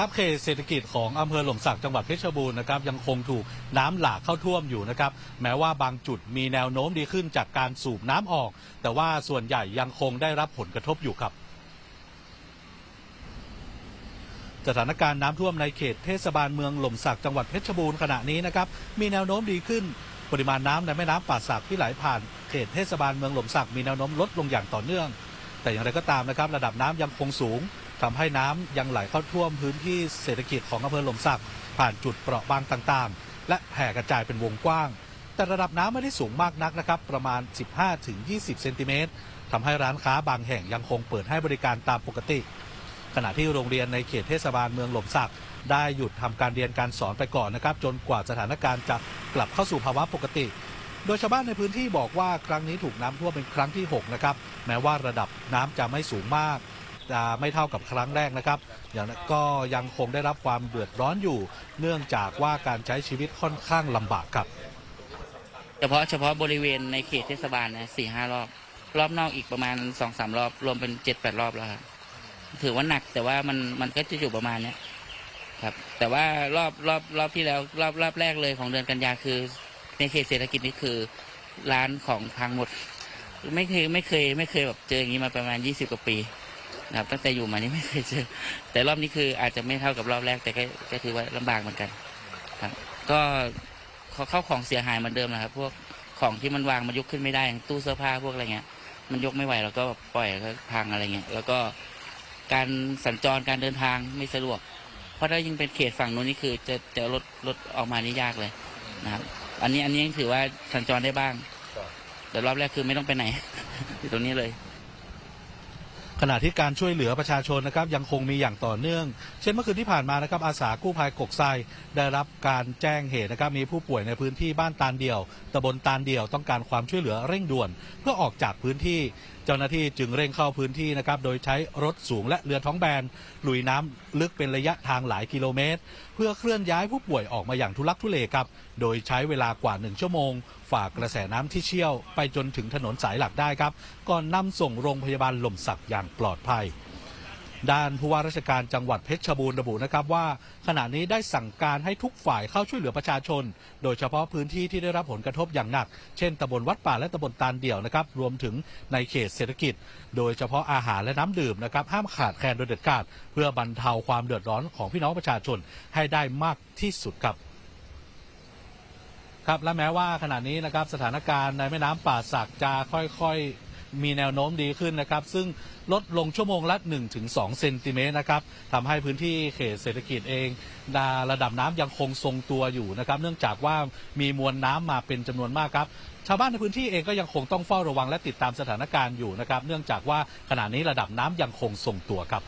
ครับเขตเศรษฐกิจของอำเภอหล่มสักจังหวัดเพชรบูรณ์นะครับยังคงถูกน้ำหลากเข้าท่วมอยู่นะครับแม้ว่าบางจุดมีแนวโน้มดีขึ้นจากการสูบน้ำออก แต่ว่าส่วนใหญ่ยังคงได้รับผลกระทบอยู่ครับ สถานการณ์น้ำท่วมในเขตเทศบาลเมืองหล่มสักจังหวัดเพชรบูรณ์ขณะนี้นะครับมีแนวโน้มดีขึ้นปริมาณน้ำในแม่น้ำป่าสักที่ไหลผ่านเขตเทศบาลเมืองหล่มสักมีแนวโน้มลดลงอย่างต่อเนื่อง แต่อย่างไรก็ตามนะครับ ระดับน้ำยังคงสูง ทำให้น้ำยังไหลเข้าท่วมพื้นที่เศรษฐกิจของอำเภอหล่มสักผ่านจุดเปราะบางต่างๆ และแผ่กระจายเป็นวงกว้าง แต่ระดับน้ำไม่ได้สูงมากนักนะครับ ประมาณ 15-20 เซนติเมตรทำให้ร้านค้าบางแห่งยังคงเปิดให้บริการตามปกติ ขณะที่โรงเรียนในเขตเทศบาลเมืองหล่มสักได้หยุดทำการเรียนการสอนไปก่อนนะครับ จนกว่าสถานการณ์จะกลับเข้าสู่ภาวะปกติ โดยชาวบ้านในพื้นที่บอกว่าครั้งนี้ถูกน้ำท่วมเป็นครั้งที่ 6 นะครับ แม้ว่าระดับน้ำจะไม่สูงมาก จะไม่เท่ากับครั้งแรกนะครับอย่างนั้นก็ยังคงได้รับความเดือดร้อนอยู่ เนื่องจากว่าการใช้ชีวิตค่อนข้างลำบากครับ เฉพาะเฉพาะบริเวณในเขตเทศบาลนะสี่ห้ารอบ รอบนอกอีกประมาณสองสามรอบ รวมเป็นเจ็ดแปดรอบแล้วครับถือว่าหนักแต่ว่ามันมันก็จะอยู่ประมาณเนี้ยครับ แต่ว่ารอบรอบรอบที่แล้วรอบรอบแรกเลยของเดือนกันยาคือ ในเขตเศรษฐกิจนี่คือร้านของพังหมด ไม่เคยไม่เคยไม่เคยแบบเจออย่างนี้มาประมาณยี่สิบกว่าปี นะครับตั้งแต่อยู่มานี่ไม่เคยเจอ แต่รอบนี้คืออาจจะไม่เท่ากับรอบแรก แต่ก็ก็ถือว่าลำบากเหมือนกันครับ ก็เขาเข้าของเสียหายเหมือนเดิมนะครับ พวกของที่มันวางมันยกขึ้นไม่ได้อย่างตู้เสื้อผ้าพวกอะไรเงี้ย มันยกไม่ไหวเราก็ปล่อยแล้วก็พังอะไรเงี้ยแล้วก็การสัญจรการเดินทางไม่สะดวก เพราะถ้ายิ่งเป็นเขตฝั่งนู้นนี่คือ จะจะรถรถออกมานี่ยากเลยนะครับ อันนี้อันนี้ยังถือว่าสัญจรได้บ้าง แต่รอบแรกคือไม่ต้องไปไหนอยู่ตรงนี้เลย ขณะที่การช่วยเหลือประชาชนนะครับยังคงมีอย่างต่อเนื่อง เช่นเมื่อคืนที่ผ่านมานะครับอาสากู้ภัยกกไซได้รับการแจ้งเหตุนะครับมีผู้ป่วยในพื้นที่บ้านตาลเดี่ยวตำบลตาลเดี่ยวต้องการความช่วยเหลือเร่งด่วน เพื่อออกจากพื้นที่เจ้าหน้าที่จึงเร่งเข้าพื้นที่นะครับโดยใช้รถสูงและเรือท้องแบนลุยน้ำลึกเป็นระยะทางหลายกิโลเมตร เพื่อเคลื่อนย้ายผู้ป่วยออกมาอย่างทุลักทุเลครับโดยใช้เวลากว่าหนึ่งชั่วโมงฝากกระแสน้ำที่เชี่ยว ไปจนถึงถนนสายหลักได้ครับ ก่อนนำส่งโรงพยาบาลหล่มสักอย่างปลอดภัย ด้านผู้ว่าราชการจังหวัดเพชรบูรณ์ระบุนะครับว่า ขณะนี้ได้สั่งการให้ทุกฝ่ายเข้าช่วยเหลือประชาชน โดยเฉพาะพื้นที่ที่ได้รับผลกระทบอย่างหนัก เช่นตำบลวัดป่าและตำบลตาลเดี่ยวนะครับรวมถึงในเขตเศรษฐกิจ โดยเฉพาะอาหารและน้ำดื่มนะครับห้ามขาดแคลนโดยเด็ดขาด เพื่อบรรเทาความเดือดร้อนของพี่น้องประชาชนให้ได้มากที่สุดครับ ครับและแม้ว่าขณะนี้นะครับสถานการณ์ในแม่น้ำป่าสักจะค่อยๆ มีแนวโน้มดีขึ้นนะครับ ซึ่งลดลงชั่วโมงละ 1-2 เซนติเมตรนะครับทำให้พื้นที่เขตเศรษฐกิจเองดาระดับน้ำยังคงทรงตัวอยู่นะครับ เนื่องจากว่ามีมวลน้ำมาเป็นจำนวนมากครับ ชาวบ้านในพื้นที่เองก็ยังคงต้องเฝ้าระวังและติดตามสถานการณ์อยู่นะครับ เนื่องจากว่าขณะนี้ระดับน้ำยังคงทรงตัวครับ